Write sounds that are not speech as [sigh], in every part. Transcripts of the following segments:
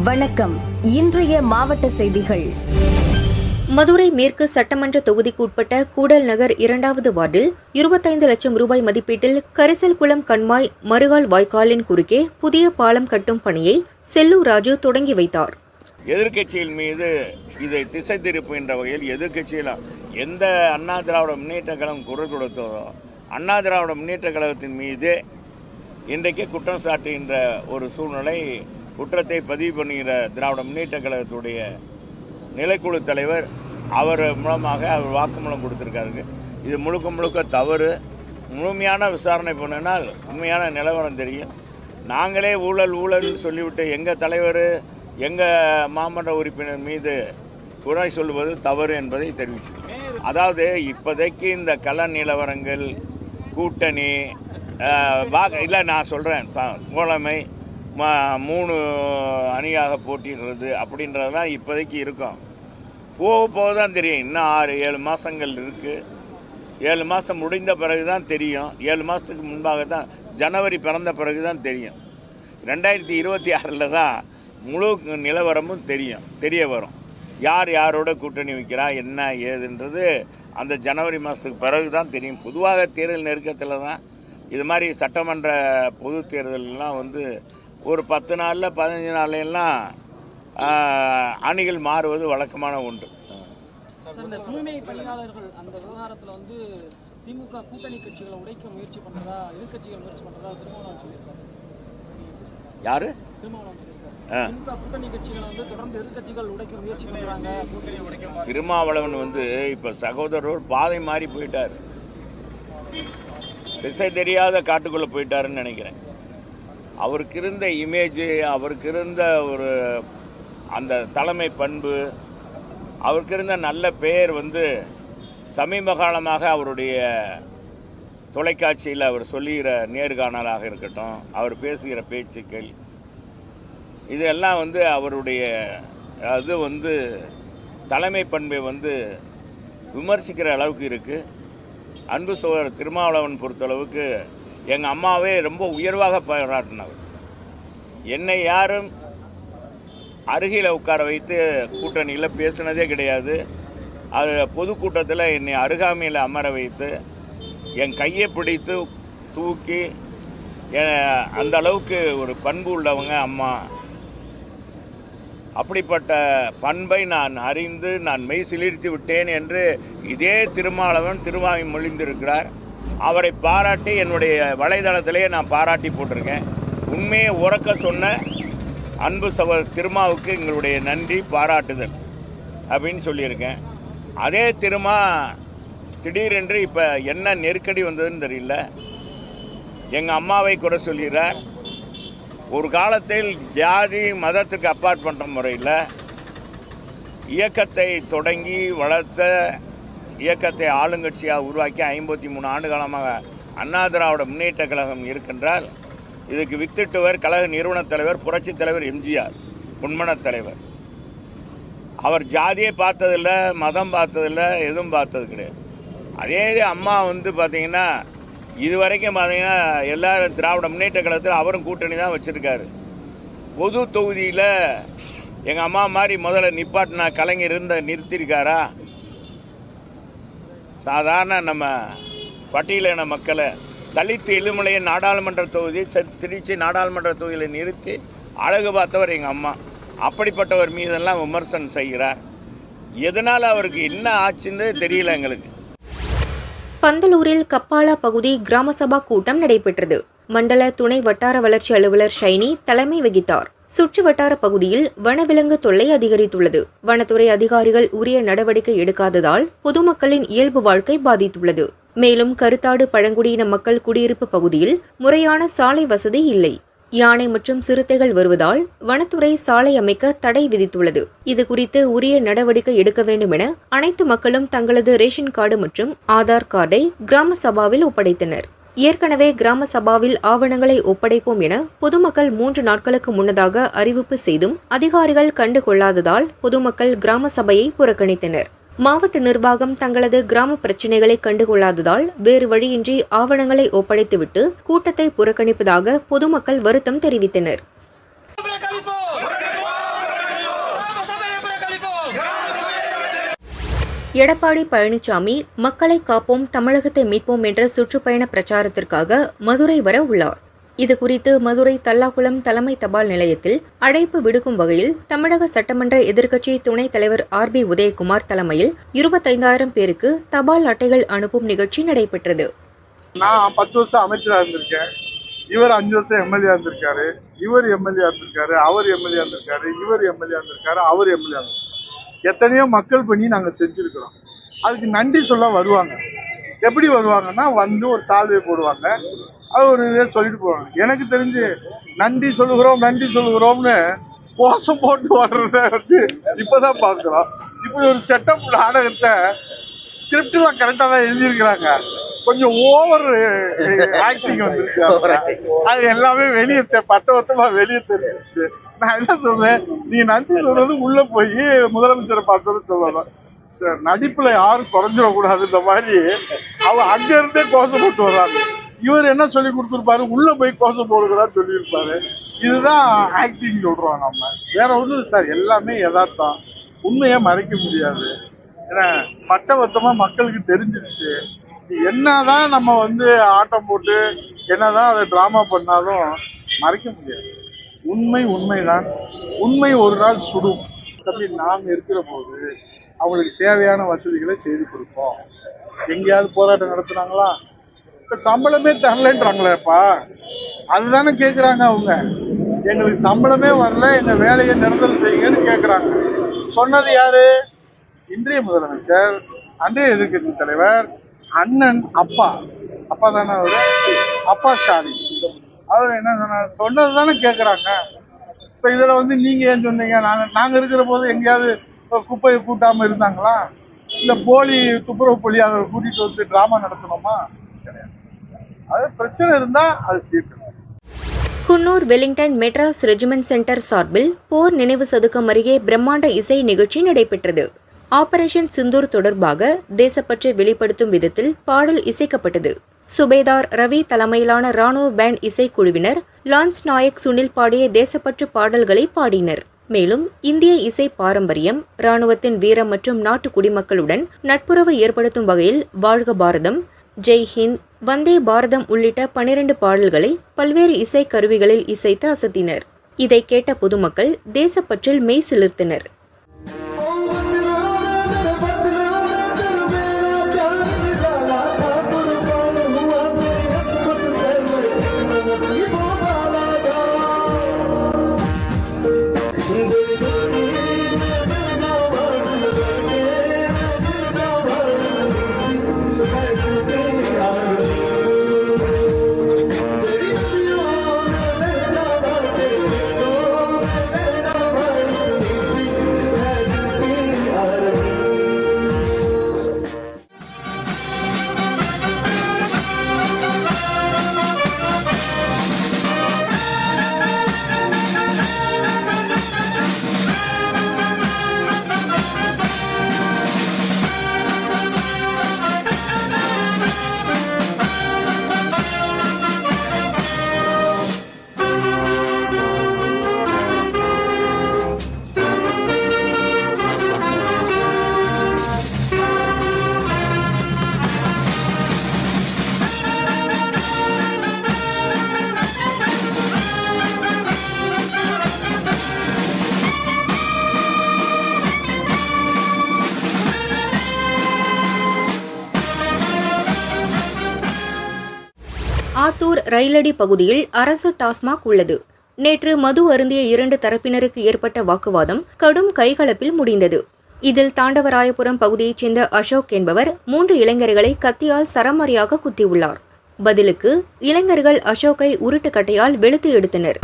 வணக்கம். இன்றைய மாவட்ட செய்திகள். மதுரை மேற்கு சட்டமன்ற தொகுதிக்குட்பட்ட கூடல் நகர் இரண்டாவது வார்டில் இருபத்தைந்து லட்சம் ரூபாய் மதிப்பீட்டில் கரிசல் குளம் கண்மாய் மறுகால் வாய்க்காலின் குறுக்கே புதிய பாலம் கட்டும் பணியை செல்லூர் ராஜு தொடங்கி வைத்தார். எதிர்க்கட்சிகள் மீது இதை திசை திருப்புகின்ற வகையில் எதிர்க்கட்சியில் எந்த அண்ணா திராவிட முன்னேற்ற கழகம் குரல் கொடுத்ததோ அண்ணா திராவிட முன்னேற்ற கழகத்தின் மீது இன்றைக்கு குற்றம் சாட்டுகின்ற ஒரு சூழ்நிலை குற்றத்தை பதிவு பண்ணுகிற திராவிட முன்னேற்ற கழகத்துடைய நிலைக்குழு தலைவர் அவர் மூலமாக அவர் வாக்குமூலம் கொடுத்துருக்காரு இது முழுக்க முழுக்க தவறு. முழுமையான விசாரணை பண்ணினால் உண்மையான நிலவரம் தெரியும். நாங்களே ஊழல் ஊழல்னு சொல்லிவிட்டு எங்கள் தலைவர் எங்கள் மாமன்ற உறுப்பினர் மீது குறை சொல்வது தவறு என்பதை தெரிவிச்சுக்கிறேன். அதாவது இப்போதைக்கு இந்த கள நிலவரங்கள் கூட்டணி இல்லை நான் சொல்கிறேன் தோழமை மூணு அணியாக போட்டிடுறது அப்படின்றது தான் இப்போதைக்கு இருக்கும். போக போக தான் தெரியும். இன்னும் ஆறு ஏழு மாதங்கள் இருக்குது ஏழு மாதம் முடிந்த பிறகு தான் தெரியும். ஏழு மாதத்துக்கு முன்பாக தான் ஜனவரி பிறந்த பிறகு தான் தெரியும். ரெண்டாயிரத்தி இருபத்தி ஆறில் தான் முழு நிலவரமும் தெரியும். தெரிய வரும். யார் யாரோட கூட்டணி வைக்கிறா என்ன ஏதுன்றது அந்த ஜனவரி மாதத்துக்கு பிறகு தான் தெரியும். பொதுவாக தேர்தல் நெருக்கத்தில் தான் இது மாதிரி சட்டமன்ற பொது தேர்தலெலாம் வந்து ஒரு பத்து நாளில் பதினஞ்சு நாள்லாம் அணிகள் மாறுவது வழக்கமான ஒன்று. தூய்மை பணியாளர்கள் அந்த விவகாரத்தில் வந்து திமுக கூட்டணி கட்சிகளை உடைக்க முயற்சி பண்ணுறதா எதிர்க்கட்சிகள் முயற்சி பண்ணுறதா திருமாவளவன் சொல்லியிருக்காரு? யார்? திருமாவளவன் சொல்லியிருக்காரு. ஆ. திமுக கூட்டணி கட்சிகளை வந்து தொடர்ந்து எதிர்க்கட்சிகள் உடைக்க முயற்சி பண்ணுறாங்க கூட்டணி உடைக்க திருமாவளவன் வந்து இப்போ சகோதரர் பாதை மாறி போயிட்டார். திசை தெரியாத காட்டுக்குள்ளே போயிட்டாருன்னு நினைக்கிறேன். அவருக்கு இருந்த இமேஜு அவருக்கு இருந்த ஒரு அந்த தலைமை பண்பு அவருக்கு இருந்த நல்ல பெயர் வந்து சமீப காலமாக அவருடைய தொலைக்காட்சியில் அவர் சொல்லுகிற நேர்காணலாக இருக்கட்டும் அவர் பேசுகிற பேச்சுக்கள் இதெல்லாம் வந்து அவருடைய அது வந்து தலைமை பண்பை வந்து விமர்சிக்கிற அளவுக்கு இருக்குது அன்பு சோழர் திருமாவளவன் பொறுத்தளவுக்கு எங்கள் அம்மாவே ரொம்ப உயர்வாக பாராட்டினவர். என்னை யாரும் அருகில் உட்கார வைத்து கூட்டணியில் பேசினதே கிடையாது. அது பொதுக்கூட்டத்தில் என்னை அருகாமையில் அமர வைத்து என் கையை பிடித்து தூக்கி அந்த அளவுக்கு ஒரு பண்பு உள்ளவங்க அம்மா. அப்படிப்பட்ட பண்பை நான் அறிந்து நான் மெய் சிலிர்த்து விட்டேன் என்று இதே திருமாவளவன் திருவாமி மொழிந்திருக்கிறார். அவரை பாராட்டி என்னுடைய வலைதளத்திலேயே நான் பாராட்டி போட்டிருக்கேன். உண்மையை உறக்க சொன்ன அன்பு சகோதர திருமாவுக்கு எங்களுடைய நன்றி பாராட்டுதல் அப்படின்னு சொல்லியிருக்கேன். அதே திருமா திடீரென்று இப்போ என்ன நெருக்கடி வந்ததுன்னு தெரியல. எங்கள் அம்மாவை குறை சொல்கிறார் ஒரு காலத்தில் ஜாதி மதத்துக்கு அப்பாற்பட்ட முறையில் இயக்கத்தை தொடங்கி வளர்த்த இயக்கத்தை ஆளுங்கட்சியாக உருவாக்கி ஐம்பத்தி மூணு ஆண்டு காலமாக அண்ணா திராவிட முன்னேற்ற கழகம் இருக்கின்றால் இதுக்கு வித்திட்டுவர் கழக நிறுவனத் தலைவர் புரட்சித் தலைவர் எம்ஜிஆர் பொன்மனத் தலைவர். அவர் ஜாதியை பார்த்ததில்ல மதம் பார்த்ததில்ல எதுவும் பார்த்தது கிடையாது. அதே அம்மா வந்து பார்த்தீங்கன்னா இது வரைக்கும் பார்த்தீங்கன்னா எல்லாரும் திராவிட முன்னேற்ற கழகத்தில் அவரும் கூட்டணி தான் வச்சுருக்காரு. பொது தொகுதியில் எங்கள் அம்மா மாதிரி முதல்ல நிப்பாட்டினா கலைஞர் இருந்த நிறுத்தியிருக்காரா சாதாரண நம்ம பட்டியலின மக்களை தலித் எழுமலையை நாடாளுமன்ற தொகுதி திருச்சி நாடாளுமன்ற தொகுதியில் நிறுத்தி அழகு பார்த்தவர் எங்கள் அம்மா. அப்படிப்பட்டவர் மீதெல்லாம் விமர்சனம் செய்கிறார். எதனால் அவருக்கு என்ன ஆச்சுன்னு தெரியல எங்களுக்கு. பந்தலூரில் கப்பாலா பகுதி கிராம சபா கூட்டம் நடைபெற்றது. மண்டல துணை வட்டார வளர்ச்சி அலுவலர் ஷைனி தலைமை வகித்தார். சுற்று வட்டார பகுதியில் வனவிலங்கு தொல்லை அதிகரித்துள்ளது. வனத்துறை அதிகாரிகள் உரிய நடவடிக்கை எடுக்காததால் பொதுமக்களின் இயல்பு வாழ்க்கை பாதித்துள்ளது. மேலும் கருத்தாடு பழங்குடியின மக்கள் குடியிருப்பு பகுதியில் முறையான சாலை வசதி இல்லை. யானை மற்றும் சிறுத்தைகள் வருவதால் வனத்துறை சாலை அமைக்க தடை விதித்துள்ளது. இது குறித்து உரிய நடவடிக்கை எடுக்க வேண்டும் என அனைத்து மக்களும் தங்களது ரேஷன் கார்டு மற்றும் ஆதார் கார்டை கிராம சபாவில் ஒப்படைத்தனர். ஏற்கனவே கிராம சபாவில் ஆவணங்களை ஒப்படைப்போம் என பொதுமக்கள் மூன்று நாட்களுக்கு முன்னதாக அறிவிப்பு செய்தும் அதிகாரிகள் கண்டுகொள்ளாததால் பொதுமக்கள் கிராம சபையை புறக்கணித்தனர். மாவட்ட நிர்வாகம் தங்களது கிராம பிரச்சினைகளை கண்டுகொள்ளாததால் வேறு வழியின்றி ஆவணங்களை ஒப்படைத்துவிட்டு கூட்டத்தை புறக்கணிப்பதாக பொதுமக்கள் வருத்தம் தெரிவித்தனர். எடப்பாடி பழனிசாமி மக்களை காப்போம் தமிழகத்தை மீட்போம் என்ற சுற்றுப்பயண பிரச்சாரத்திற்காக மதுரை வர உள்ளார். இதுகுறித்து மதுரை தல்லாகுளம் தலைமை தபால் நிலையத்தில் அழைப்பு விடுக்கும் வகையில் தமிழக சட்டமன்ற எதிர்க்கட்சி துணைத் தலைவர் ஆர் பி உதயகுமார் தலைமையில் இருபத்தைந்தாயிரம் பேருக்கு தபால் அட்டைகள் அனுப்பும் நிகழ்ச்சி நடைபெற்றது. நான் பத்து வருஷம் அமைச்சராக இருந்திருக்கேன். இவர் அஞ்சு வருஷம் எம்எல்ஏ இருந்திருக்காரு. இவர் எம்எல்ஏ இருந்திருக்காரு. அவர் எம்எல்ஏ இருந்திருக்காரு. இவர் எம்எல்ஏ இருந்திருக்காரு. அவர் எம்எல்ஏ இருந்திருக்காரு. எத்தனையோ மக்கள் பணி நாங்க செஞ்சிருக்கிறோம். அதுக்கு நன்றி சொல்ல வருவாங்க. எப்படி வருவாங்கன்னா வந்து ஒரு சால்வை போடுவாங்க. அது ஒரு இதை சொல்லிட்டு போவாங்க. எனக்கு தெரிஞ்சு நன்றி சொல்லுகிறோம் நன்றி சொல்லுகிறோம்னு கோஷம் போட்டு வர்றத வந்து இப்பதான் பார்க்கிறோம். இப்படி ஒரு செட்டப் நாடகத்தை ஸ்கிரிப்ட்லாம் கரெக்டா தான் எழுதியிருக்கிறாங்க. கொஞ்சம் ஓவர் ஆக்டிங் வந்துருச்சு. [laughs] அதுல. அது எல்லாமே வெளியே தெ- பட்டவத்தமா வெளியே தெரிஞ்சிருச்சு. நான் என்ன சொல்றேன்? நீங்க நன்றி சொல்றது உள்ள போய் முதலமைச்சரை பார்த்தது சொல்லலாம் சார் நடிப்புல யாரும் குறைஞ்சிடக்கூடாதுன்ற மாதிரி. அவ அங்க இருந்தே கோஷம் போட்டு வர்றாங்க. இவர் என்ன சொல்லி கொடுத்துருப்பாரு? உள்ள போய் கோஷம் போடுகிறான்னு சொல்லியிருப்பாரு. இதுதான் ஆக்டிங் சொல்றோம் நம்ம. வேற ஒன்றும் சார். எல்லாமே யதார்த்தம். உண்மையை மறைக்க முடியாது. ஏன்னா பட்டவத்தமா மக்களுக்கு தெரிஞ்சிருச்சு. என்னதான் நம்ம வந்து ஆட்டம் போட்டு என்னதான் அதை டிராமா பண்ணாலும் மறைக்க முடியாது. உண்மை உண்மைதான். உண்மை ஒரு நாள் சுடும். தம்பி நாங்க இருக்கிற போது அவங்களுக்கு தேவையான வசதிகளை செய்து கொடுப்போம். எங்கேயாவது போராட்டம் நடத்துனாங்களா? இப்ப சம்பளமே தரலன்றாங்களேப்பா. அதுதானே கேக்குறாங்க அவங்க. எங்களுக்கு சம்பளமே வரல எங்க வேலையை நிரந்தரம் செய்யுங்கன்னு கேக்குறாங்க. சொன்னது யாரு? இன்றைய முதலமைச்சர் அன்றைய எதிர்க்கட்சி தலைவர் அண்ணன் அப்பா. அப்பா தானே அவர்? அப்பா ஸ்டாலின். அவர் என்ன சொன்னார்? சொன்னது தானே கேட்குறாங்க இப்போ இதில் வந்து நீங்கள் ஏன் சொன்னீங்க? நாங்கள் நாங்கள் இருக்கிற போது எங்கேயாவது குப்பையை கூட்டாமல் இருந்தாங்களா? இல்லை போலி துப்புரவு பொழியாளரை கூட்டிகிட்டு வந்து ட்ராமா நடத்தணுமா? கிடையாது அது பிரச்சனை இருந்தால் அது தீர்க்கணும். Coonoor Wellington Madras regiment centre சார்பில் போர் நினைவு சதுக்கம் அருகே பிரம்மாண்ட இசை நிகழ்ச்சி நடைபெற்றது. ஆபரேஷன் சிந்தூர் தொடர்பாக தேசப்பற்றை வெளிப்படுத்தும் விதத்தில் பாடல் இசைக்கப்பட்டது. சுபேதார் ரவி தலைமையிலான ராணுவ பேண்ட் இசைக்குழுவினர் லான்ஸ் நாயக் சுனில் பாடிய தேசப்பற்று பாடல்களை பாடினர். மேலும் இந்திய இசை பாரம்பரியம் ராணுவத்தின் வீரம் மற்றும் நாட்டு குடிமக்களுடன் நட்புறவு ஏற்படுத்தும் வகையில் வாழ்க பாரதம் ஜெய் ஹிந்த் வந்தே பாரதம் உள்ளிட்ட பனிரெண்டு பாடல்களை பல்வேறு இசை கருவிகளில் இசைத்து அசத்தினர். இதை கேட்ட பொதுமக்கள் தேசப்பற்றில் மெய் சிலிர்த்தனர். ஆத்தூர் ரயிலடி பகுதியில் அரசு டாஸ்மாக் உள்ளது. நேற்று மது அருந்திய இரண்டு தரப்பினருக்கு ஏற்பட்ட வாக்குவாதம் கடும் கைகலப்பில் முடிந்தது. இதில் தாண்டவராயபுரம் பகுதியைச் சேர்ந்த அசோக் என்பவர் மூன்று இளைஞர்களை கத்தியால் சரமாரியாக குத்தியுள்ளார். பதிலுக்கு இளைஞர்கள் அசோக்கை உருட்டுக்கட்டையால் வெளுத்து எடுத்தனர்.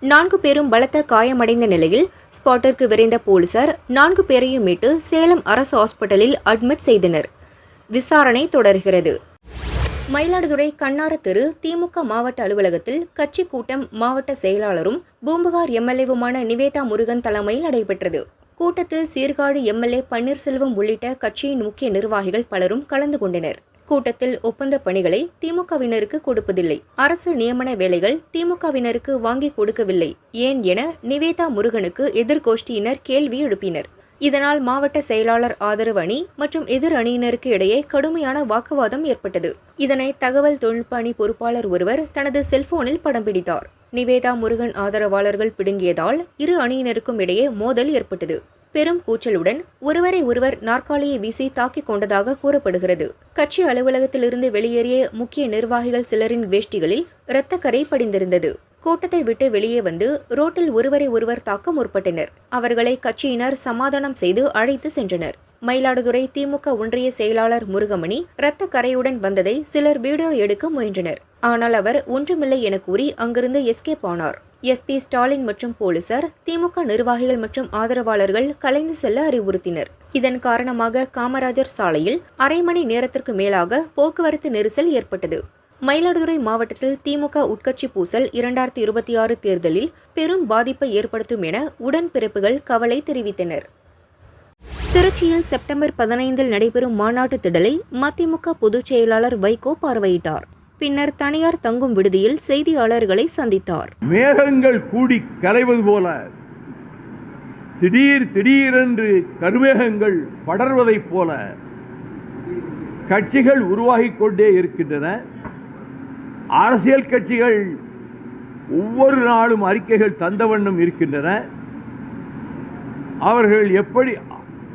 நான்கு பேரும் பலத்த காயமடைந்த நிலையில் ஸ்பாட்டிற்கு விரைந்த போலீசார் நான்கு பேரையும் மீட்டு சேலம் அரசு ஹாஸ்பிட்டலில் அட்மிட் செய்தனர். விசாரணை தொடர்கிறது. மயிலாடுதுறை கண்ணார தெரு திமுக மாவட்ட அலுவலகத்தில் கட்சி கூட்டம் மாவட்ட செயலாளரும் பூம்புகார் எம்எல்ஏவுமான நிவேதா முருகன் தலைமையில் நடைபெற்றது. கூட்டத்தில் சீர்காழி எம்எல்ஏ பன்னீர்செல்வம் உள்ளிட்ட கட்சியின் முக்கிய நிர்வாகிகள் பலரும் கலந்து கொண்டனர். கூட்டத்தில் ஒப்பந்த பணிகளை திமுகவினருக்கு கொடுப்பதில்லை. அரசு நியமன வேலைகள் திமுகவினருக்கு வாங்கி கொடுக்கவில்லை. ஏன் என நிவேதா முருகனுக்கு எதிர்கோஷ்டியினர் கேள்வி எழுப்பினர். இதனால் மாவட்ட செயலாளர் ஆதரவு அணி மற்றும் எதிர் அணியினருக்கு இடையே கடுமையான வாக்குவாதம் ஏற்பட்டது. இதனை தகவல் தொழில்நுட்ப அணி பொறுப்பாளர் ஒருவர் தனது செல்போனில் படம் பிடித்தார். நிவேதா முருகன் ஆதரவாளர்கள் பிடுங்கியதால் இரு அணியினருக்கும் இடையே மோதல் ஏற்பட்டது. பெரும் கூச்சலுடன் ஒருவரை ஒருவர் நாற்காலியை வீசி தாக்கிக் கொண்டதாக கூறப்படுகிறது. கட்சி அலுவலகத்திலிருந்து வெளியேறிய முக்கிய நிர்வாகிகள் சிலரின் வேஷ்டிகளில் இரத்தக்கரை படிந்திருந்தது. கூட்டத்தை விட்டு வெளியே வந்து ரோட்டில் ஒருவரை ஒருவர் தாக்க முற்பட்டனர். அவர்களை கட்சியினர் சமாதானம் செய்து அழைத்து சென்றனர். மயிலாடுதுறை திமுக ஒன்றிய செயலாளர் முருகமணி இரத்த கரையுடன் வந்ததை சிலர் வீடியோ எடுக்க முயன்றனர். ஆனால் அவர் ஒன்றுமில்லை என கூறி அங்கிருந்து எஸ்கேப் ஆனார். எஸ்பி ஸ்டாலின் மற்றும் போலீசார் திமுக நிர்வாகிகள் மற்றும் ஆதரவாளர்கள் கலைந்து செல்ல அறிவுறுத்தினர். இதன் காரணமாக காமராஜர் சாலையில் அரை மணி நேரத்திற்கு மேலாக போக்குவரத்து நெரிசல் ஏற்பட்டது. மயிலாடுதுறை மாவட்டத்தில் திமுக உட்கட்சி பூசல் இரண்டாயிரத்தி இருபத்தி ஆறு தேர்தலில் பெரும் பாதிப்பை ஏற்படுத்தும் என உடன்பிறப்புகள் கவலை தெரிவித்தனர். திருச்சியில் செப்டம்பர் பதினைந்தில் நடைபெறும் மாநாட்டு திடலை மதிமுக பொதுச் செயலாளர் வைகோ பார்வையிட்டார். பின்னர் தனியார் தங்கும் விடுதியில் செய்தியாளர்களை சந்தித்தார். மேகங்கள் கூடி கலைவது போல திடீர் திடீரென்று கருமேகங்கள் படர்வதைப் போல கட்சிகள் உருவாகிக் கொண்டே இருக்கின்றன. அரசியல் கட்சிகள் ஒவ்வொரு நாளும் அறிக்கைகள் தந்த வண்ணம் இருக்கின்றன. அவர்கள் எப்படி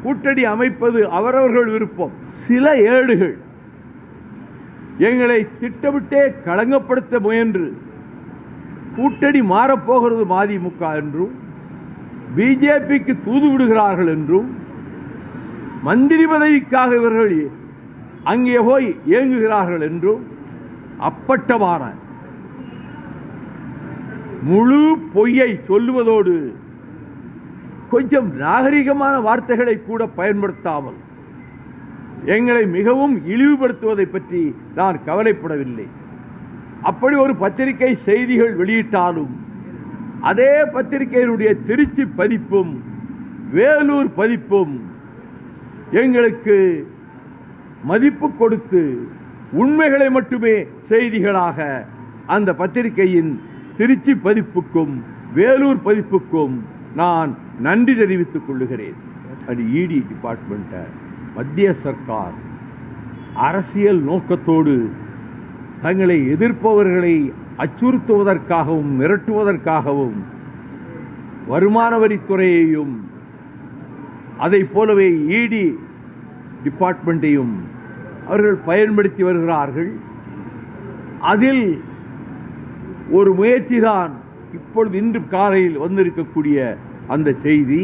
கூட்டணி அமைப்பது அவரவர்கள் விருப்பம். சில ஏடுகள். எங்களை திட்டமிட்டே களங்கப்படுத்த முயன்று. கூட்டணி மாறப்போகிறது மதிமுக என்றும் பிஜேபிக்கு தூது விடுகிறார்கள் என்றும் மந்திரி பதவிக்காக இவர்கள் அங்கே போய் இயங்குகிறார்கள் என்றும் அப்பட்டமான முழு பொய்யை சொல்லுவதோடு கொஞ்சம் நாகரிகமான வார்த்தைகளை கூட பயன்படுத்தாமல் எங்களை மிகவும் இழிவுபடுத்துவதை பற்றி நான் கவலைப்படவில்லை. அப்படி ஒரு பத்திரிகை செய்திகள் வெளியிட்டாலும் அதே பத்திரிகையினுடைய திருச்சி பதிப்பும் வேலூர் பதிப்பும் எங்களுக்கு மதிப்பு கொடுத்து உண்மைகளை மட்டுமே செய்திகளாக அந்த பத்திரிகையின் திருச்சி பதிப்புக்கும் வேலூர் பதிப்புக்கும் நான் நன்றி தெரிவித்துக் கொள்ளுகிறேன். அது இடி டிபார்ட்மெண்ட்டை மத்திய சர்க்கார் அரசியல் நோக்கத்தோடு தங்களை எதிர்ப்பவர்களை அச்சுறுத்துவதற்காகவும் மிரட்டுவதற்காகவும் வருமான வரித்துறையையும் அதை போலவே இடி டிபார்ட்மெண்ட்டையும் அவர்கள் பயன்படுத்தி வருகிறார்கள். அதில் ஒரு முயற்சி தான் இப்பொழுது இன்று காலையில் வந்திருக்கக்கூடிய அந்த செய்தி.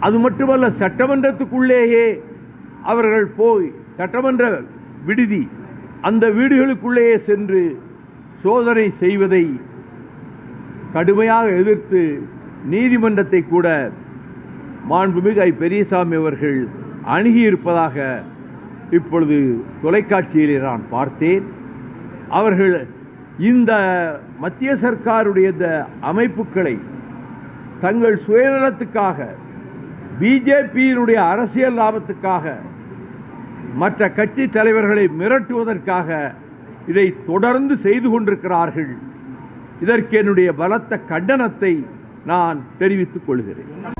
அது மட்டுமல்ல சட்டமன்றத்துக்குள்ளேயே அவர்கள் போய் சட்டமன்ற விடுதி அந்த வீடுகளுக்குள்ளேயே சென்று சோதனை செய்வதை கடுமையாக எதிர்த்து நீதிமன்றத்தை கூட மாண்புமிகு ஐ. பெரியசாமி அவர்கள் அணுகியிருப்பதாக இப்பொழுது தொலைக்காட்சியிலே நான் பார்த்தேன். அவர்கள் இந்த மத்திய சர்க்காருடைய இந்த அமைப்புகளை தங்கள் சுயநலத்துக்காக பிஜேபியினுடைய அரசியல் லாபத்துக்காக மற்ற கட்சி தலைவர்களை மிரட்டுவதற்காக இதை தொடர்ந்து செய்து கொண்டிருக்கிறார்கள். இதற்கு என்னுடைய பலத்த கண்டனத்தை நான் தெரிவித்துக் கொள்கிறேன்.